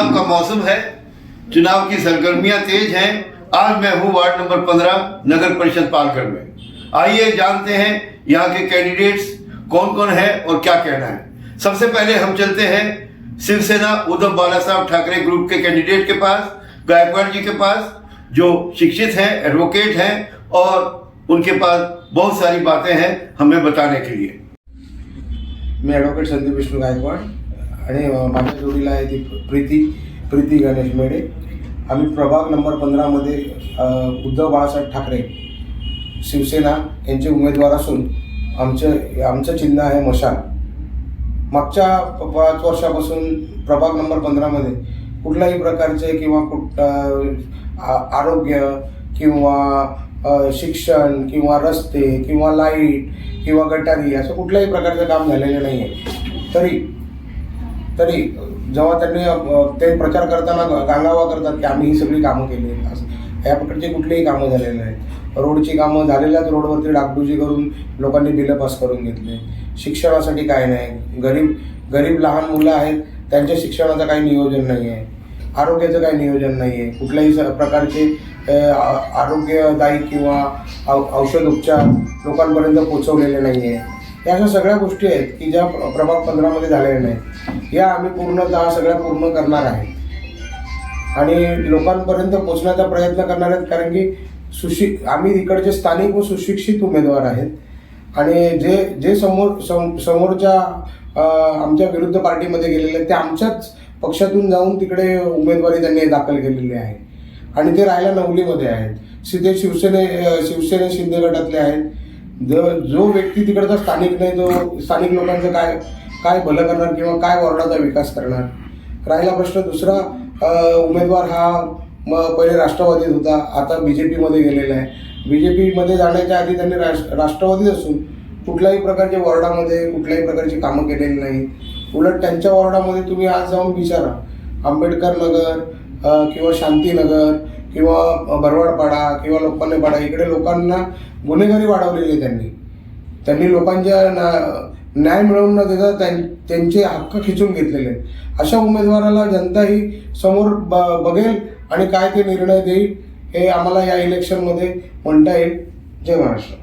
चुनाव का मौसम है, चुनाव की सरगर्मियाँ तेज हैं। आज मैं हूँ वार्ड नंबर पंद्रह, नगर परिषद पालगढ़ में। आइए जानते हैं यहाँ के कैंडिडेट्स कौन कौन है और क्या कहना है। सबसे पहले हम चलते हैं शिवसेना उद्धव बाला साहब ठाकरे ग्रुप के कैंडिडेट के पास, गायकवाड़ जी के पास, जो शिक्षित हैं एडवोकेट हैं और उनके पास बहुत सारी बातें हैं हमें बताने के लिए। मी ॲडव्होकेट संदीप विष्णू गायकवाड। आणि माझ्या जोडीला आहे ती प्रीती प्रीती गणेश मेडे. आम्ही प्रभाग नंबर पंधरामध्ये उद्धव बाळासाहेब ठाकरे शिवसेना यांचे उमेदवार असून आमचं आमचं चिन्ह आहे मशाल. मागच्या पाच वर्षापासून प्रभाग नंबर पंधरामध्ये कुठल्याही प्रकारचे किंवा कुठ आ- आरोग्य किंवा शिक्षण किंवा रस्ते किंवा लाइट किंवा गटारी असं कुठल्याही प्रकारचं काम झालेलं नाही आहे तरी तरी जेव्हा त्यांनी ते प्रचार करताना गांगावा करतात की आम्ही ही सगळी कामं केली आहेत. असं. या प्रकारची कुठलीही कामं झालेली नाहीत. रोडची कामं झालेल्याच रोडवरती डागडुजी करून लोकांनी बिलं पास करून घेतले. शिक्षणासाठी काय नाही. गरीब गरीब लहान मुलं आहेत त्यांच्या शिक्षणाचं काही नियोजन नाही आहे आरोग्याचं काही नियोजन नाही आहे कुठल्याही स- प्रकारचे आरोग्यदायी किंवा औ- औषध उपचार लोकांपर्यंत पोचवलेले नाही आहे या अशा सगळ्या गोष्टी आहेत की ज्या प्रभाग पंधरामध्ये झालेल्या नाहीत. या आम्ही पूर्णतः सगळ्या पूर्ण करणार आहे. आणि लोकांपर्यंत पोचण्याचा प्रयत्न करणार आहेत कारण की सुशि आम्ही इकडचे स्थानिक व सुशिक्षित उमेदवार आहेत. आणि जे जे समोर सम समोरच्या आमच्या विरुद्ध पार्टीमध्ये गेलेले आहेत ते आमच्याच पक्षातून जाऊन तिकडे उमेदवारी त्यांनी दाखल केलेली आहे. आणि ते राहायला नवलीमध्ये आहेत. सिद्धे शिवसेने शिवसेने शिंदे गटातले आहेत. जर जो व्यक्ती तिकडचा स्थानिक नाही तो स्थानिक लोकांचं काय काय भलं करणार किंवा काय वॉर्डाचा विकास करणार? राहिला प्रश्न दुसरा उमेदवार हा म पहिले राष्ट्रवादीत होता आता बी जे पीमध्ये गेलेला आहे. बी जे पीमध्ये जाण्याच्या आधी त्यांनी राष्ट्र राष्ट्रवादीत असून कुठल्याही प्रकारचे वॉर्डामध्ये कुठल्याही प्रकारची कामं केलेली नाही उलट त्यांच्या वॉर्डामध्ये तुम्ही आज जाऊन विचारा. आंबेडकर नगर किंवा शांतीनगर किंवा बरवाडपाडा किंवा लोकमान्यपाडा इकडे लोकांना गुन्हेगारी वाढवलेली आहे त्यांनी. त्यांनी लोकांच्या ना- न्याय मिळवून न देता त्यां- त्यांचे हक्क खिचून घेतलेले अशा उमेदवाराला जनता ही समोर ब बघेल आणि काय ते निर्णय देईल हे आम्हाला या इलेक्शनमध्ये म्हणता येईल. जय महाराष्ट्र.